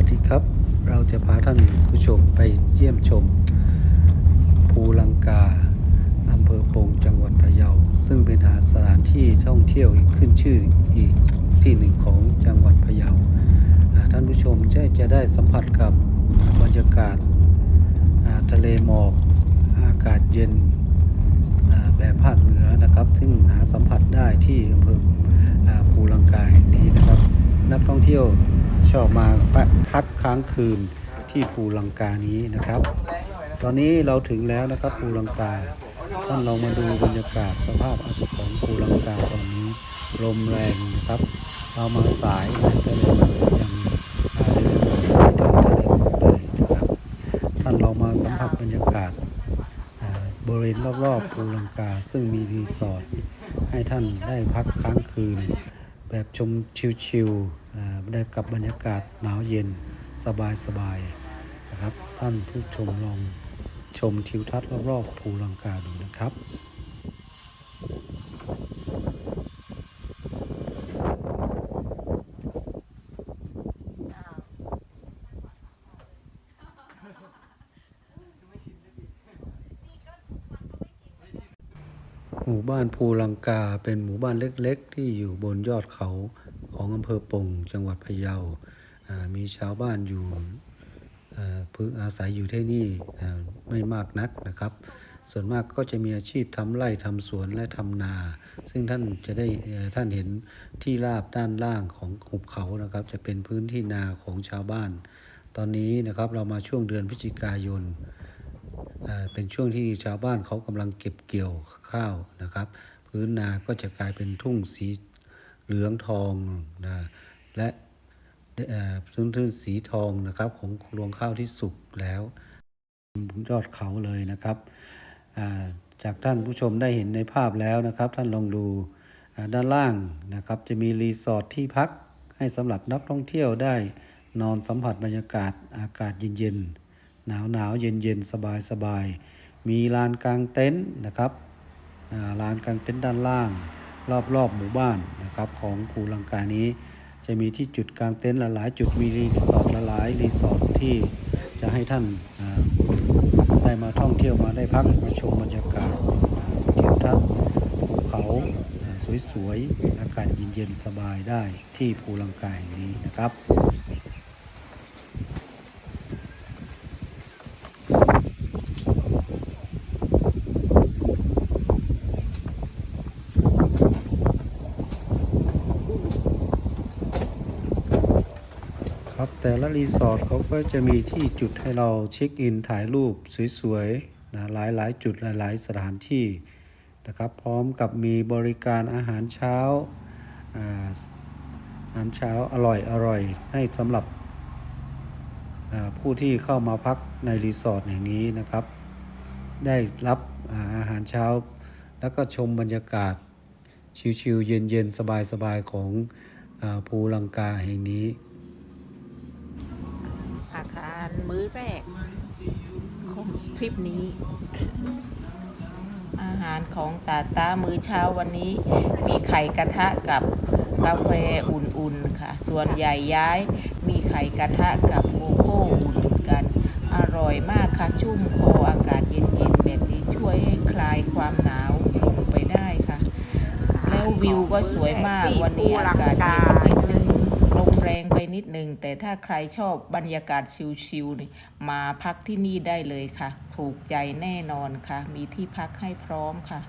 วัสดีครับ เราจะพาท่านผู้ชมไปเยี่ยมชม ภูลังกาอำเภอปงจังหวัดพะเยา ซึ่งเป็นสถานที่ท่องเที่ยวอีกขึ้นชื่ออีกที่หนึ่งของจังหวัดพะเยาท่านผู้ชมจะจะได้สัมผัสกับบรรยากาศาทะเลหมอกอากาศเย็นแบบภาคเหนือนะครับ ซึ่งหาสัมผัสได้ที่อำเภอภูลังกาแห่งนี้นะครับ นักท่องเที่ยวชอบมาพักค้างคืนที่ภูลังกานี้นะครับ ตอนนี้เราถึงแล้วนะครับภูลังกาท่านลองมาดูบรรยากาศสภาพอากาศของภูลังกาตอนนี้ลมแรงนะครับเรามาสายนะก็เลยมายังอ่าเดินมาถึงทางทะเลเลยนะครับท่านลองมาสัมผัสบรรยากาศบริเวณรอบๆภูลังกาซึ่งมีรีสอร์ทให้ท่านได้พักค้างคืน แบบชมชิวๆได้กับบรรยากาศหนาวเย็นสบายๆนะครับ ท่านผู้ชมลองชมทิวทัศน์รอบๆภูลังกาดูนะครับ หมู่บ้านภูลังกาเป็นหมู่บ้านเล็กๆ ที่อยู่บนยอดเขาของอำเภอปงจังหวัดพะเยา มีชาวบ้านอยู่พึ่งอาศัยอยู่ที่นี่ไม่มากนักนะครับ ส่วนมากก็จะมีอาชีพทำไร่ทำสวนและทำนา ซึ่งท่านจะได้ท่านเห็นที่ราบด้านล่างของหุบเขานะครับ จะเป็นพื้นที่นาของชาวบ้าน ตอนนี้นะครับเรามาช่วงเดือนพฤศจิกายน เป็นช่วงที่ชาวบ้านเขากำลังเก็บเกี่ยวข้าวนะครับ พื้นนาก็จะกลายเป็นทุ่งสีเหลืองทองนะและพื้นที่สีทองนะครับของรวงข้าวที่สุกแล้วยอดเขาเลยนะครับ จากท่านผู้ชมได้เห็นในภาพแล้วนะครับ ท่านลองดูด้านล่างนะครับ จะมีรีสอร์ทที่พักให้สำหรับนักท่องเที่ยวได้นอนสัมผัสบรรยากาศอากาศเย็นๆ หนาวหนาวเย็นเย็นสบายสบายมีลานกลางเต็นท์นะครับลานกลางเต็นท์ด้านล่าง รอบรอบหมู่บ้านนะครับของภูลังกานี้ จะมีที่จุดกลางเต็นท์หลายๆจุดมีรีสอร์ทหลายรีสอร์ทที่จะให้ท่านได้มาท่องเที่ยวมาได้พักมาชมบรรยากาศอ่าทิวทัศน์ภูเขาอ่าสวยๆอากาศเย็นๆสบายได้ที่ภูลังกาแห่งนี้นะครับ ครับ แต่ละรีสอร์ทเขาก็จะมีที่จุดให้เราเช็คอินถ่ายรูปสวยๆนะหลายๆ จุดหลาย ๆ สถานที่นะครับพร้อมกับมีบริการอาหารเช้าอาหารเช้าอร่อยอร่อยให้สำหรับผู้ที่เข้ามาพักในรีสอร์ทแห่งนี้นะครับ ได้รับอาหารเช้า แล้วก็ชมบรรยากาศชิวๆเย็นๆ สบายๆ ของอภูลังกาแห่งนี้ มื้อแรกของทริปนี้ อาหารของตาตามื้อเช้าวันนี้ มีไข่กระทะกับกาแฟอุ่นๆค่ะ ส่วนใหญ่ย้ายมีไข่กระทะกับโกโก้อุ่นกัน อร่อยมากค่ะ ชุ่มคออากาศเย็นๆ แบบนี้ช่วยให้คลายความหนาวลงไปได้ค่ะ แล้ววิวก็สวยมากวันนี้อากาศเย็นนิดนึงลมแรงไป นิดนึง แต่ถ้าใครชอบบรรยากาศชิลๆมาพักที่นี่ได้เลยค่ะ ถูกใจแน่นอนค่ะ มีที่พักให้พร้อมค่ะ